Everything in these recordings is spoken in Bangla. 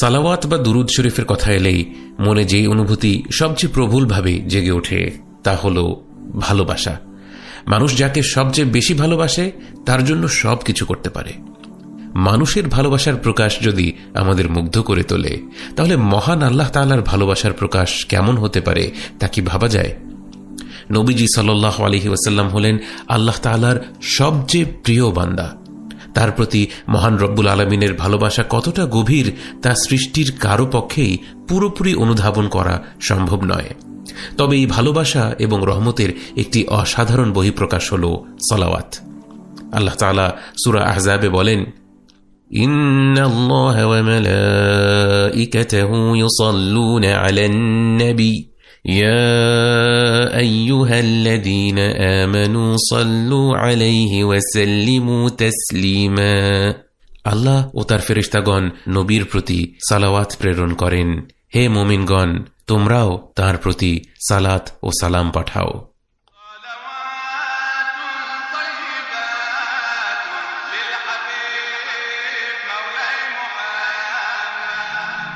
সালাওয়াত বা দুরুদ শরীফের কথা এলেই মনে যে অনুভূতি সবচেয়ে প্রবলভাবে জেগে ওঠে, তা হল ভালোবাসা। মানুষ যাকে সবচেয়ে বেশি ভালোবাসে, তার জন্য সব কিছু করতে পারে। মানুষের ভালোবাসার প্রকাশ যদি আমাদের মুগ্ধ করে তোলে, তাহলে মহান আল্লাহ তাআলার ভালোবাসার প্রকাশ কেমন হতে পারে, তা কি ভাবা যায়? নবীজি সাল্লাহ আলহি ওয়াসাল্লাম হলেন আল্লাহ তাআলার সবচেয়ে প্রিয় বান্দা। তার প্রতি মহান রব্বুল আলমিনের ভালোবাসা কতটা গভীর তা সৃষ্টির কারো পক্ষেই পুরোপুরি অনুধাবন করা সম্ভব নয় তবে এই ভালোবাসা এবং রহমতের একটি অসাধারণ বহিঃপ্রকাশ হল সলাওয়াত আল্লাহ তাআলা সুরা আহজাবে বলেন إن الله وملائكته يصلون على النبي يا أيها الذين آمنوا صلوا عليه وسلموا تسليما আল্লাহ ও তার ফেরিস্তাগণ নবীর প্রতি সালাওয়াত প্রেরণ করেন হে মোমিনগণ তোমরাও তার প্রতি সালাত ও সালাম পাঠাও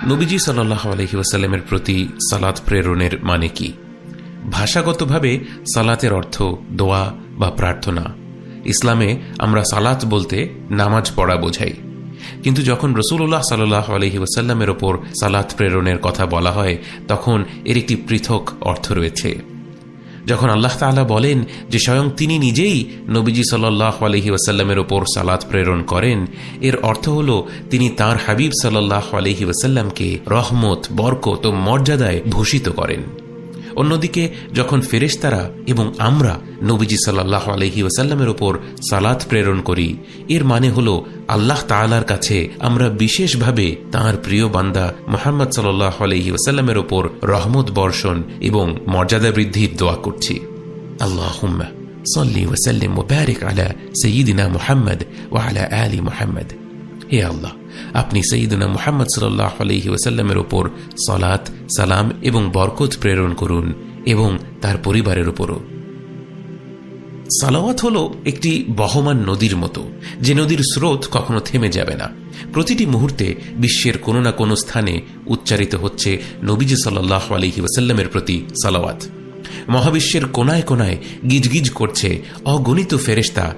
নবীজি সাল্লাহ আলহি ওয়াসাল্লামের প্রতি সালাত প্রেরণের মানে কি? ভাষাগতভাবে সালাতের অর্থ দোয়া বা প্রার্থনা। ইসলামে আমরা সালাত বলতে নামাজ পড়া বোঝাই। কিন্তু যখন রসুল্লাহ সাল্লাহ আলহি ওয়াসাল্লামের ওপর সালাত প্রেরণের কথা বলা হয়, তখন এর একটি পৃথক অর্থ রয়েছে। যখন আল্লাহ তালা বলেন যে স্বয়ং তিনি নিজেই নবীজি সাল্লাহ আলহি ওয়াসাল্লামের ওপর সালাত প্রেরণ করেন, এর অর্থ হল তিনি তার হাবিব সাল্লাহ আলহি ওয়াসাল্লামকে রহমত, বরকত ও মর্যাদায় ভূষিত করেন। অন্যদিকে, যখন ফেরেশতারা এবং আমরা নবীজি সাল্লাহ আলহি ওয়াসাল্লামের ওপর সালাত প্রেরণ করি, এর মানে হল আল্লাহ তালার কাছে আমরা বিশেষভাবে তাঁর প্রিয় বান্দা মোহাম্মদ সাল্লাহ আলহি ওয়াসাল্লামের ওপর রহমত বর্ষণ এবং মর্যাদা বৃদ্ধির দোয়া করছি। আল্লাহ সল্লি ও ব্যারিক আলা সঈদিনা ও আল্লাহ আলী মোহাম্মদ। হে আল্লাহ আপনি সঈদুনা মুহাম্মদ সাল্লাহ আলহি ওসাল্লামের ওপর সলাত, সালাম এবং বরকত প্রেরণ করুন এবং তার পরিবারের উপরও। সালাওয়াত হল একটি বহমান নদীর মতো, যে নদীর স্রোত কখনো থেমে যাবে না। প্রতিটি মুহূর্তে বিশ্বের কোনো না কোনো স্থানে উচ্চারিত হচ্ছে নবীজি সাল্লাহ আলহি ওসাল্লামের প্রতি সালাওয়াত। মহাবিশ্বের কোনায় কোনায় গিজগিজ করছে অগণিত ফেরেস্তা